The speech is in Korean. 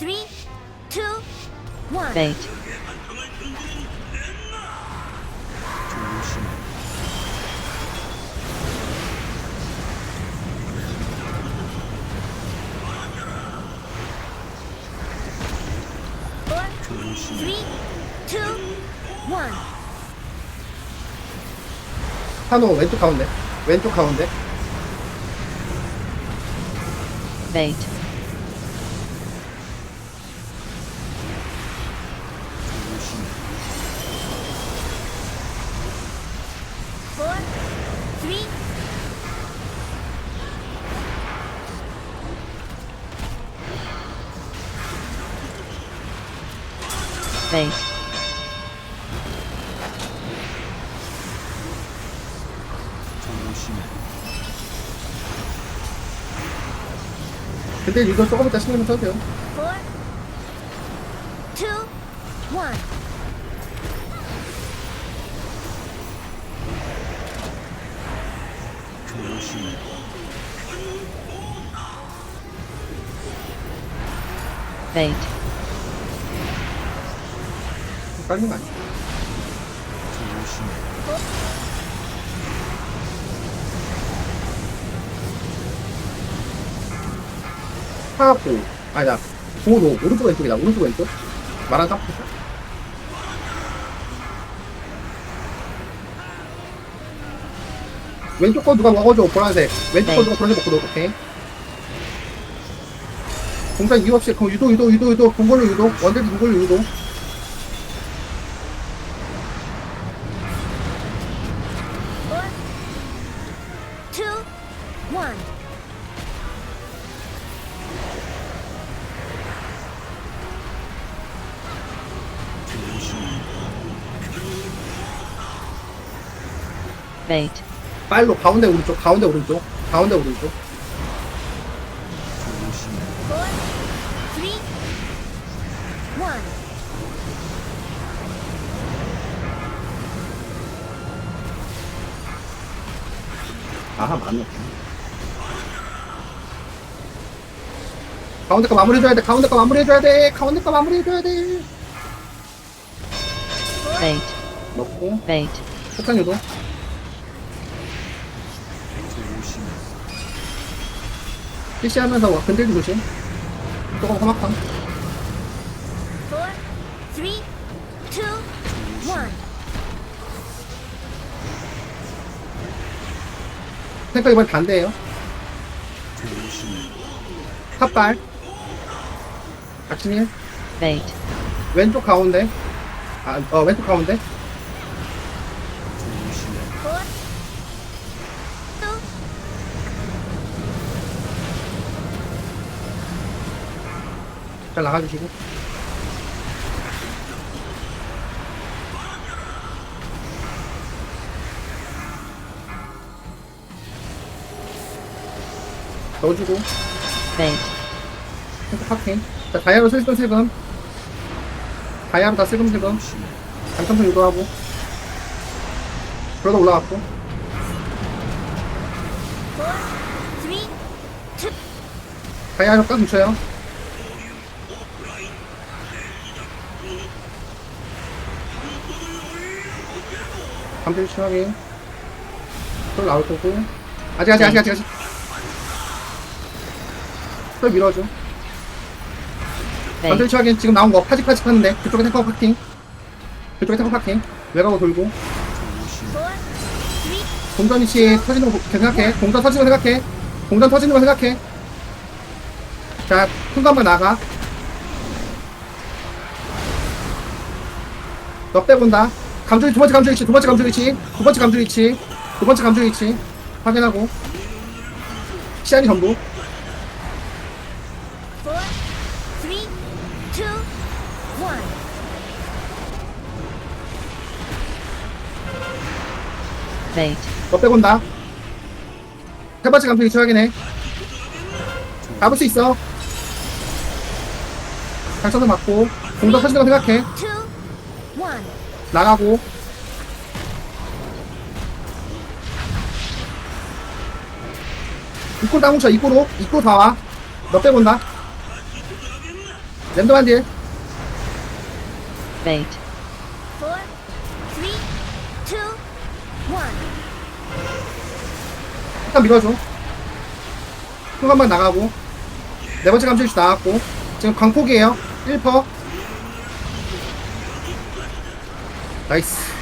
three, two, one. bait, Four, three, two, one. 한호 왼쪽 가운데 왼쪽 가운데 Four, bait, 근데 이거 조금 이따 신경 써도 돼요. Four, two, one. 깔린 거 아니야? 하고 아니다 도로 오른쪽 왼쪽이다. 오른쪽 왼쪽? 말한 딱 왼쪽 거 누가 먹어줘 보라색. 왼쪽 거 네. 누가 보라색 먹고 오케이 공단 이유 없이 그럼 유도 유도 유도 유도. 동걸로 유도. 원딜 동걸로 유도 bait, 빨로 가운데 오른쪽 가운데 오른쪽. 가운데 오른쪽. Four, three, one. 아하 맞네. 가운데 거 마무리해줘야 돼 가운데 거 마무리해줘야 돼 가운데 거 마무리해줘야 돼. Bait, 먹고. Bait, 폭탄 유도 CC하면서 근들기 조심 조금 험악함. Four, three, two, one. 생각 이번 반대예요. 탑발. bait, 왼쪽 가운데. 아, 어 왼쪽 가운데 잘 나가주시고. 넣어주고. 계속 파킹. 자 다이아로 슬금 슬금. 다이아로 다 슬금 슬금. 잠깐만 유도하고. 그러다 올라갔고. 다이아로 딱 뭉쳐요 감들 심하게. 또 나올 거고. 아직 아직 아직 아직 아직. 또 밀어줘. bait, 감들 심하게 지금 나온 거 파직 파직 하는데 그쪽에 탱커 파킹. 그쪽에 탱커 파킹. 외곽으로 돌고. 공전 위치 터지는 거 생각해. 공전 터지는 거 생각해. 공전 터지는 거 생각해. 자 순간만 나가. 너 빼본다 감정 두 번째 감정 위치 두 번째 감정 위치 두 번째 감정 위치 두 번째 감정 위치. 확인하고. 시안이 전부. 너 빼본다. 세 번째 감정 위치 확인해. 잡을 수 있어. 장쳐서 맞고. 터지는 거 생각해. Two, one. 나가고. 입구 따뭉쳐 입구로. 입구 다와. 너 빼본다. 랜덤 한딜. Bait. four, three, two, one. 일단 밀어줘. 흉한방 나가고. 네 번째 감정이치 나왔고. 지금 광폭이에요. 1퍼 나이스